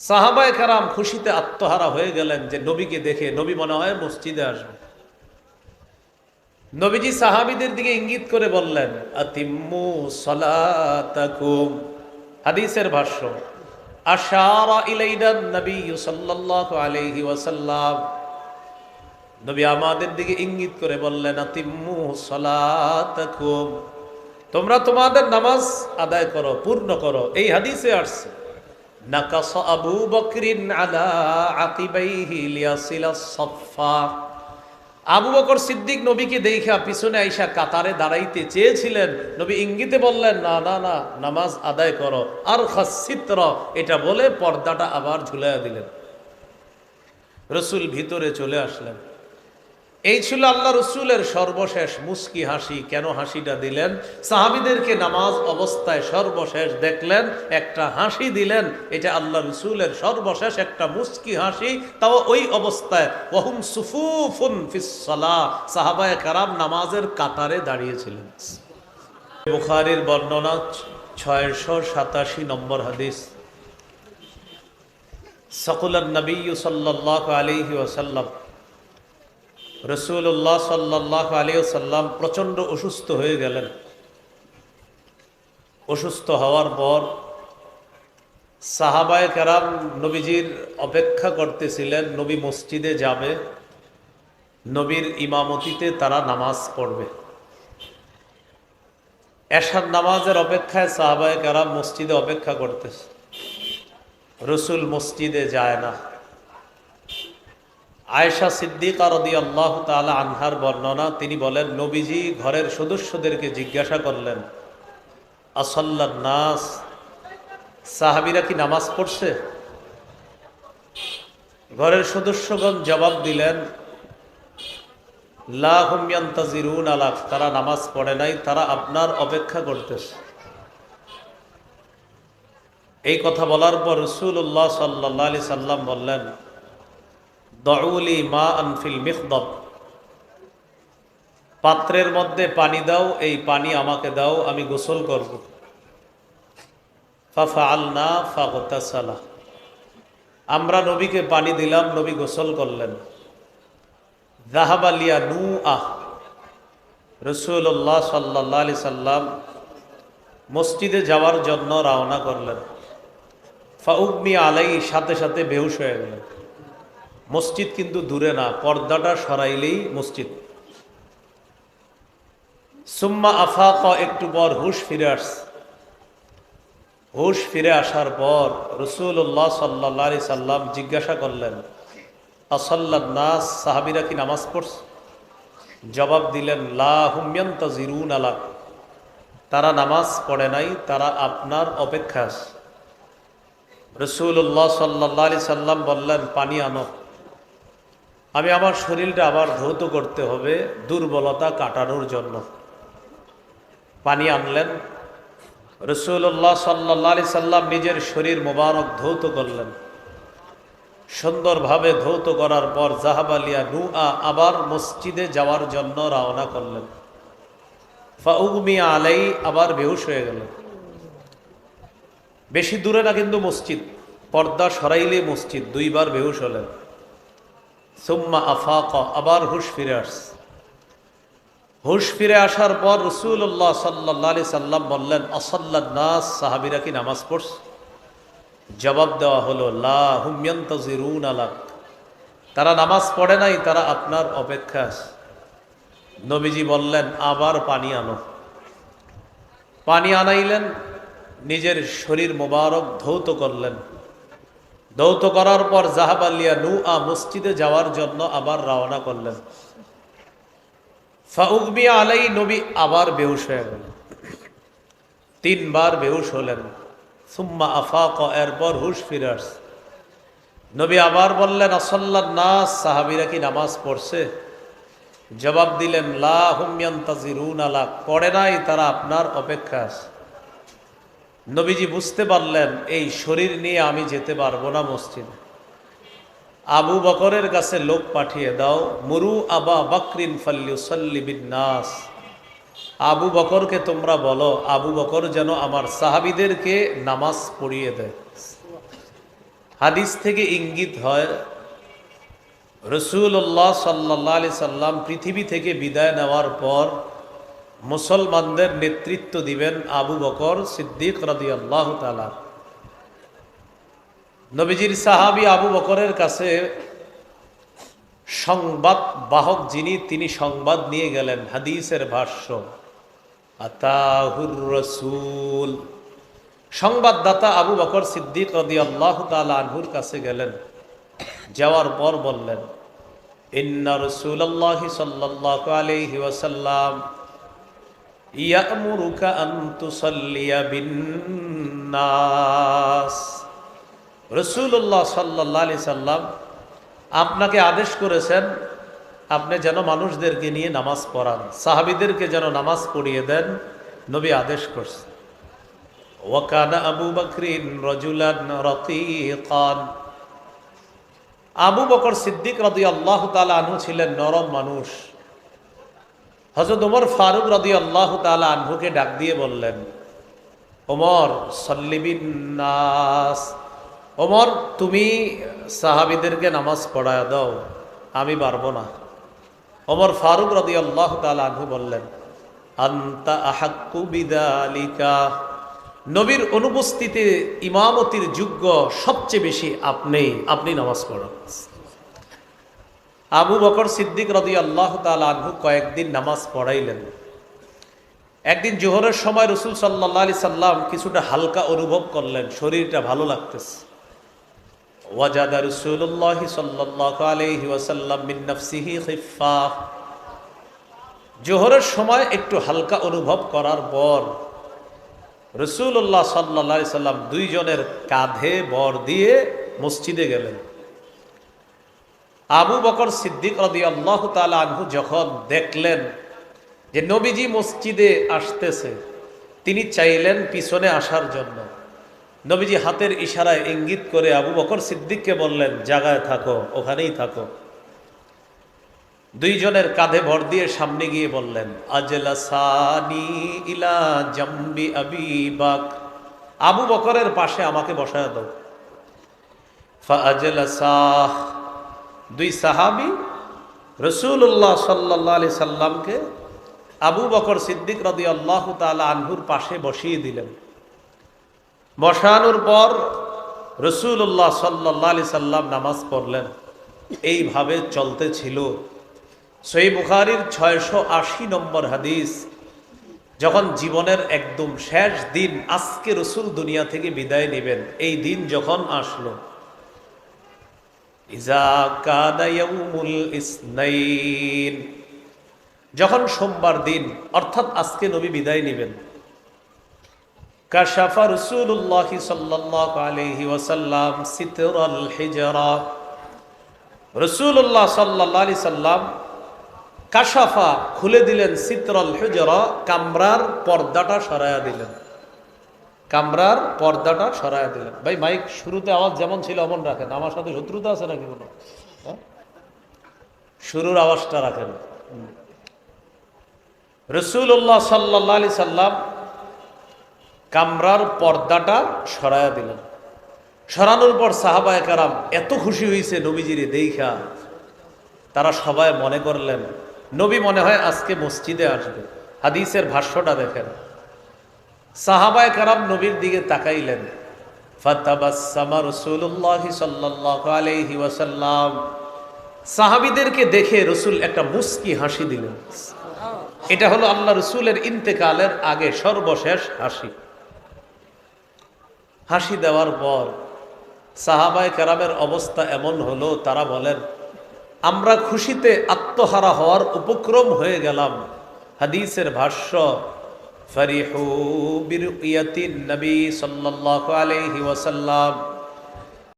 সাহাবায় কারাম খুশিতে আত্মহারা হয়ে গেলেন যে নবীকে দেখে, নবী মনে হয় মসজিদে আসবে। নবীজি সাহাবিদের দিকে ইঙ্গিত করে বললেন, আতিম্মু সালাতাকুম। হাদিসের ভাষ্য, আশারা ইলাইনা নবী সাল্লাল্লাহু আলাইহি ওয়াসাল্লাম। নবী আমাদের দিকে ইঙ্গিত করে বললেন, আতিম্মু সালাতাকুম। তোমরা তোমাদের নামাজ আদায় করো, পূর্ণ করো। এই হাদিসে আসছে। নাকাস আবু বকরিন আলা আকিবাইহি লিয়াসিলা সফা আবু বকর সিদ্দিক নবীকে দেখা পিছনে আইসা কাতারে দাঁড়াইতে চেয়েছিলেন। নবী ইঙ্গিতে বললেন, না না না, নামাজ আদায় করো। আর খাসিত্র এটা বলে পর্দাটা আবার ঝুলাইয়া দিলেন। রসুল ভিতরে চলে আসলেন। এই ছিল আল্লাহ রসুলের সর্বশেষ মুস্কি হাসি। কেন হাসিটা দিলেন? সাহাবিদেরকে নামাজ অবস্থায় সর্বশেষ দেখলেন, একটা হাসি দিলেন, এটা আল্লাহ রসুলের সর্বশেষ একটা মুস্কি হাসি। তাও ওই অবস্থায়, ওহুম সুফুফুন ফিসলা সাহাবায় কারাম নামাজের কাতারে দাঁড়িয়েছিলেন। বুখারির বর্ণনা, ছয়শো সাতাশি নম্বর হাদিস। সকুলার নবী সাল্লাহ আলিহি ওসাল্লাম রসুল্লাহ সাল্লাহ আলিয়াল্লাম প্রচণ্ড অসুস্থ হয়ে গেলেন। অসুস্থ হওয়ার পর সাহাবায় কারাম নবীজির অপেক্ষা করতেছিলেন, নবী মসজিদে যাবে, নবীর ইমামতিতে তারা নামাজ পড়বে। এশার নামাজের অপেক্ষায় সাহাবায় কারাম মসজিদে অপেক্ষা করতেছে। রসুল মসজিদে যায় না। আয়েশা সিদ্দিকা রদি আল্লাহ তালা আনহার বর্ণনা, তিনি বলেন, নবীজি ঘরের সদস্যদেরকে জিজ্ঞাসা করলেন আসল্লার নাস, সাহাবিরা কি নামাজ পড়ছে? ঘরের সদস্যগণ জবাব দিলেন লাহমিয়ান্তাজিরুন আলাক তারা নামাজ পড়ে নাই, তারা আপনার অপেক্ষা করতেছে। এই কথা বলার পর রসুল্লাহ সাল্লাহ আলি সাল্লাম বললেন দউলি মা আনফিল মিখদব। পাত্রের মধ্যে পানি দাও, এই পানি আমাকে দাও, আমি গোসল করব। ফাফা আলনা ফাগতাসালা। আমরা নবীকে পানি দিলাম, নবী গোসল করলেন। জাহাবালিয়া নু আহ রসুল্লাহ সাল্লাহ আলি সাল্লাম মসজিদে যাওয়ার জন্য রওনা করলেন। ফাউগমি আলাই সাথে সাথে বেহুশ হয়ে গেলেন। মসজিদ কিন্তু দূরে না, পর্দাটা সরাইলেই মসজিদ। সুম্মা আফাক একটু পর হুশ ফিরে আস হুশ ফিরে আসার পর রসুল্লাহ সাল্লা সাল্লাম জিজ্ঞাসা করলেন আসল্লা নাস, সাহাবিরা কি নামাজ পড়ছে? জবাব দিলেন লাহুমিয়ন্ত জিরুন আলাক তারা নামাজ পড়ে নাই, তারা আপনার অপেক্ষা রসুল্লাহ সাল্লাহ সাল্লাম বললেন, পানি আনো। আমি আমার শরীরটা আবার ধৌত করতে হবে, দুর্বলতা কাটানোর জন্য। পানি আনলেন। রসুল্লাহ সাল্লা সাল্লাম নিজের শরীর মোবারক ধৌত করলেন। সুন্দরভাবে ধৌত করার পর জাহাবালিয়া নু আবার মসজিদে যাওয়ার জন্য রওনা করলেন। ফাউগমিয়া আলাই আবার বেহুশ হয়ে গেলেন। বেশি দূরে না কিন্তু মসজিদ, পর্দা সরাইলে মসজিদ, দুইবার বেহুশ হলেন। সুম্মা আফাক, আবার হুশ ফিরে আস হুশ ফিরে আসার পর রসুল্লাহ সাল্লাহ সাল্লাম বললেন নাস, সাহাবিরা কি নামাজ পড়ছে? জবাব দেওয়া হলো লাহুমিয়ন্তজিরুন আলাক তারা নামাজ পড়ে নাই, তারা আপনার অপেক্ষা আছে। নবীজি বললেন, আবার পানি আনো। পানি আনাইলেন, নিজের শরীর মোবারক ধৌত করলেন। দৌত করার পর জাহাব আলিয়া নু আ মসজিদে যাওয়ার জন্য আবার রওনা করলেন। ফাউকবি আলাই নবী আবার বেহুশ হয়ে গেল তিনবার বেহুশ হলেন। সুম্মা আফাক, এরপর হুশ ফিরে আস নবী আবার বললেন আসল্লা নাস, সাহাবিরা কি নামাজ পড়ছে? জবাব দিলেন লাহুমিয়ান্তাজিরুন আলা পড়ে নাই, তারা আপনার অপেক্ষা আছে। নবীজি বুঝতে পারলেন, এই শরীর নিয়ে আমি যেতে পারব না মসজিদে। আবু বকরের কাছে লোক পাঠিয়ে দাও, মুরু আবা বকরিন নাস আবু বকরকে তোমরা বলো, আবু বকর যেন আমার সাহাবিদেরকে নামাজ পড়িয়ে দেয়। হাদিস থেকে ইঙ্গিত হয় রসুল্লাহ সাল্লাহ আলি সাল্লাম পৃথিবী থেকে বিদায় নেওয়ার পর মুসলমানদের নেতৃত্ব দিবেন আবু বকর সিদ্দিক রাদি আল্লাহ তালা নবীজির সাহাবি আবু বকরের কাছে সংবাদ বাহক যিনি, তিনি সংবাদ নিয়ে গেলেন হাদিসের ভাষ্য। আতাহুর রসুল। সংবাদদাতা আবু বকর সিদ্দিক রদি আল্লাহ আনহুর কাছে গেলেন। যাওয়ার পর বললেন, ইন্না রসুল্লাহ সাল্লাহ আলহি ওয়াসাল্লাম ইয়ামুরুকা আপনাকে আদেশ করেছেন, আপনি যেন মানুষদেরকে নিয়ে নামাজ পড়ান, সাহাবিদেরকে যেন নামাজ পড়িয়ে দেন, নবী আদেশ করছেন। ওয়াকানা আবু বকরিন রজুলান রকিকান আবু বকর সিদ্দিক রদি আল্লাহ তালা ছিলেন নরম মানুষ। হজরত ওমর ফারুক রদি আল্লাহ তালা আনহুকে ডাক দিয়ে বললেন, ওমর নাস ওমর, তুমি সাহাবিদেরকে নামাজ পড়ায় দাও, আমি পারব না। ওমর ফারুক রদি আল্লাহ তালা আনহু বললেন, আন্তা আহাক্কু বিদালিকা। নবীর অনুপস্থিতি ইমামতির যোগ্য সবচেয়ে বেশি আপনি আপনি নামাজ পড়ান আবু বকর সিদ্দিক রদি আল্লাহ আনহু কয়েকদিন নামাজ পড়াইলেন। একদিন জোহরের সময় রসুল সাল্লা আলি সাল্লাম কিছুটা হালকা অনুভব করলেন, শরীরটা ভালো লাগতেছে। ওয়াজাদা রসুল্লাহ সাল্লাহ আলহি ওয়াসাল্লাম মিন খিফা জোহরের সময় একটু হালকা অনুভব করার পর রসুল্লাহ সাল্লা সাল্লাম দুইজনের কাঁধে বর দিয়ে মসজিদে গেলেন। আবু বকর সিদ্দিক রদি আল্লাহ আনহু যখন দেখলেন যে নবীজি মসজিদে আসতেছে, তিনি চাইলেন পিছনে আসার জন্য। নবীজি হাতের ইশারায় ইঙ্গিত করে আবু বকর সিদ্দিককে বললেন জায়গায় থাকো, ওখানেই থাকো। দুইজনের কাঁধে ভর দিয়ে সামনে গিয়ে বললেন ইলা বাক। আবু বকরের পাশে আমাকে বসায় দাও। দুই সাহাবি রসুল্লাহ সাল্লাহ আলি সাল্লামকে আবু বকর সিদ্দিক রদি আল্লাহ তালা আনহুর পাশে বসিয়ে দিলেন। বসানোর পর রসুল্লাহ সাল্লাহ আলি সাল্লাম নামাজ পড়লেন। এইভাবে চলতে ছিল। সই বুখারির ছয়শো আশি নম্বর হাদিস, যখন জীবনের একদম শেষ দিন আজকে রসুল দুনিয়া থেকে বিদায় নেবেন, এই দিন যখন আসলো যখন সোমবার দিন, অর্থাৎ আজকে নবী বিদায় নেবেন, কাশাফা রসুল্লাহ ওয়াসাল্লাম রসুল্লাহ কাশাফা খুলে দিলেন সিতরল হুজরা, কামরার পর্দাটা সরাইয়া দিলেন। কামরার পর্দাটা সরাইয়া দিলেন। ভাই, মাইক শুরুতে আওয়াজ যেমন ছিল অমন রাখেন, আমার সাথে শত্রুতা আছে নাকি কোনো? হ্যাঁ? শুরুর আওয়াজটা রাখেন। রসুল্লাহ সাল্লাহ আলি সাল্লাম কামরার পর্দাটা সরাইয়া দিলেন। সরানোর পর সাহাবায় কারাম এত খুশি হয়েছে নবীজিরে দেখা তারা সবাই মনে করলেন, নবী মনে হয় আজকে মসজিদে আসবে। হাদিসের ভাষ্যটা দেখেন। সাহাবায় কারাম নবীর দিকে তাকাইলেন। সাহাবিদেরকে দেখে রসুল একটা মুস্কি হাসি দিলেন। এটা হলো আল্লাহ রসুলের ইন্তেকালের আগে সর্বশেষ হাসি। হাসি দেওয়ার পর সাহাবায় কারামের অবস্থা এমন হলো, তারা বলেন, আমরা খুশিতে আত্মহারা হওয়ার উপক্রম হয়ে গেলাম। হাদিসের ভাষ্য ফরিহু বিরুয়াতিন নবী সাল্লাল্লাহু আলাইহি ওয়াসাল্লাম